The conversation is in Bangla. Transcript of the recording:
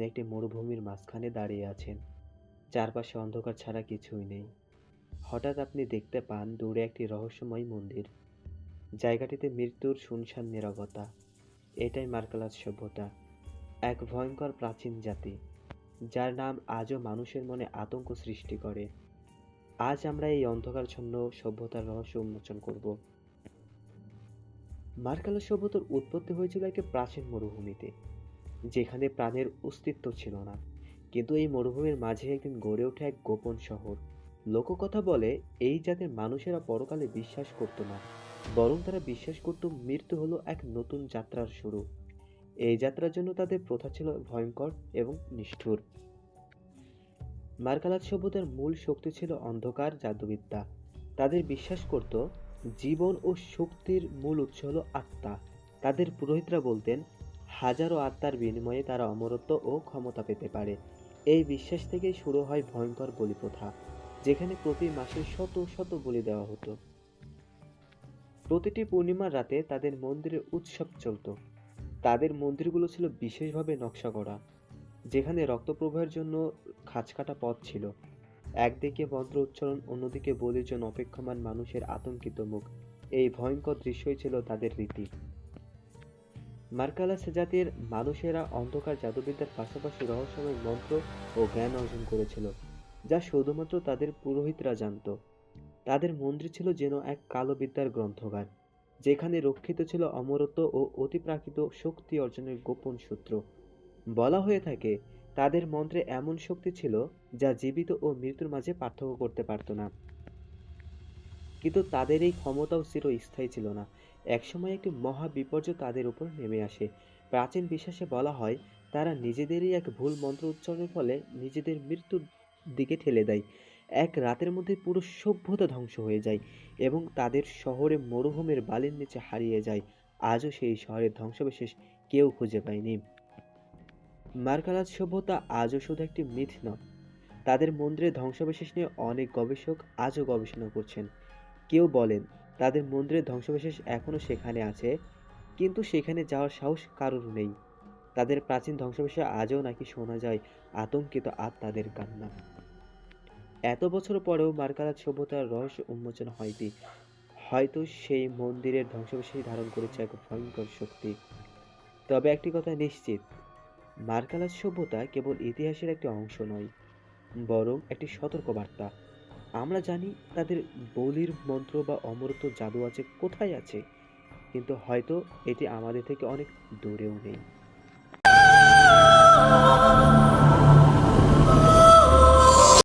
একটি মরুভূমির মাঝখানে দাঁড়িয়ে আছেন। চারপাশে অন্ধকার ছাড়া কিছুই নেই। হঠাৎ আপনি দেখতে পান দূরে একটি রহস্যময় মন্দির। জায়গাটিতে মৃত্যুর শুনশান নিরবতা। এটাই মার্কালাস সভ্যতা। এক ভয়ঙ্কর প্রাচীন জাতি, যার নাম আজও মানুষের মনে আতঙ্ক সৃষ্টি করে। আজ আমরা এই অন্ধকারচ্ছন্ন সভ্যতার রহস্য উন্মোচন করব। মার্কালা সভ্যতার উৎপত্তি হয়েছিল একটি প্রাচীন মরুভূমিতে। যেখানে প্রাণের অস্তিত্ব ছিল না। কিন্তু এই মরুভূমির মাঝে একদিন গড়ে ওঠে এক গোপন শহর। লোককথা বলে, এই জাতের মানুষেরা পরকালে বিশ্বাস করত না। বরং তারা বিশ্বাস করত মৃত্যু হলো এক নতুন যাত্রার শুরু। এই যাত্রার জন্য তাদের প্রথা ছিল ভয়ঙ্কর এবং নিষ্ঠুর। মার্কালাত সভ্যতার মূল শক্তি ছিল অন্ধকার জাদুবিদ্যা। তাদের বিশ্বাস করত, জীবন ও শক্তির মূল উৎস হলো আত্মা। তাদের পুরোহিতরা বলতেন হাজারো আত্মার বিনিময়ে তারা অমরত্ব ও ক্ষমতা পেতে পারে। এই বিশ্বাস থেকেই শুরু হয় ভয়ঙ্কর বলি প্রথা যেখানে প্রতি মাসে শত শত বলি দেওয়া হতো। প্রতিটি পূর্ণিমার রাতে তাদের মন্দিরে উৎসব চলতো। তাদের মন্দিরগুলো ছিল বিশেষভাবে নকশা করা, যেখানে রক্তপ্রবাহের জন্য খাঁচকাটা পথ ছিল। একদিকে মন্ত্র উচ্চারণ, অন্যদিকে বলির জন্য অপেক্ষমান মানুষের আতঙ্কিত মুখ। এই ভয়ঙ্কর দৃশ্যই ছিল তাদের রীতি। মার্কালাস জাতির মানুষেরা অন্ধকার জাদুবিদ্যার পাশাপাশি রহস্যময় মন্ত্র ও জ্ঞান অর্জন করেছিল, যা শুধুমাত্র তাদের পুরোহিতরা জানত। তাদের মন্দির ছিল যেন এক কালো বিদ্যার গ্রন্থগার যেখানে রক্ষিত ছিল অমরত্ব ও অতিপ্রাকৃত শক্তি অর্জনের গোপন সূত্র। বলা হয়ে থাকে, তাদের মন্ত্রে এমন শক্তি ছিল যা জীবিত ও মৃত্যুর মাঝে পার্থক্য করতে পারত না। কিন্তু তাদের এই ক্ষমতাও চিরস্থায়ী ছিল না। একসময় একটি মহা বিপর্যয় তাদের উপর নেমে আসে। প্রাচীন বিশ্বাসে বলা হয়, তারা নিজেদেরই এক ভুল মন্ত্র উচ্চারণের ফলে নিজেদের মৃত্যুর দিকে ঠেলে দেয়। এক রাতের মধ্যে পুরো সভ্যতা ধ্বংস হয়ে যায় এবং তাদের শহরে মরুভূমির বালির নিচে হারিয়ে যায়। আজও সেই শহরের ধ্বংসবিশেষ কেউ খুঁজে পায়নি। মার্কালাজ সভ্যতা আজও শুধু একটি মিথ নয়। তাদের মন্দিরের ধ্বংসবিশেষ নিয়ে অনেক গবেষক আজও গবেষণা করছেন। কেউ বলেন, তাদের মন্দিরের ধ্বংসবিশেষ এখনও সেখানে আছে, কিন্তু সেখানে যাওয়ার সাহস কারোর নেই। তাদের প্রাচীন ধ্বংসবিশেষ আজও নাকি শোনা যায় আতঙ্কিত আত্মাদের কান্না। এত বছর পরেও মার্কালাত সভ্যতার রহস্য উন্মোচন হয়নি। হয়তো সেই মন্দিরের ধ্বংসবিশেষ ধারণ করেছে এক ভয়ঙ্কর শক্তি। তবে একটি কথা নিশ্চিত মার্কালাত সভ্যতা কেবল ইতিহাসের একটি অংশ নয়, বরং একটি সতর্কবার্তা। আমরা জানি তাদের বলির মন্ত্র বা অমরত্ব জাদু আছে, কোথায় আছে? কিন্তু হয়তো এটি আমাদের থেকে অনেক দূরেও নেই।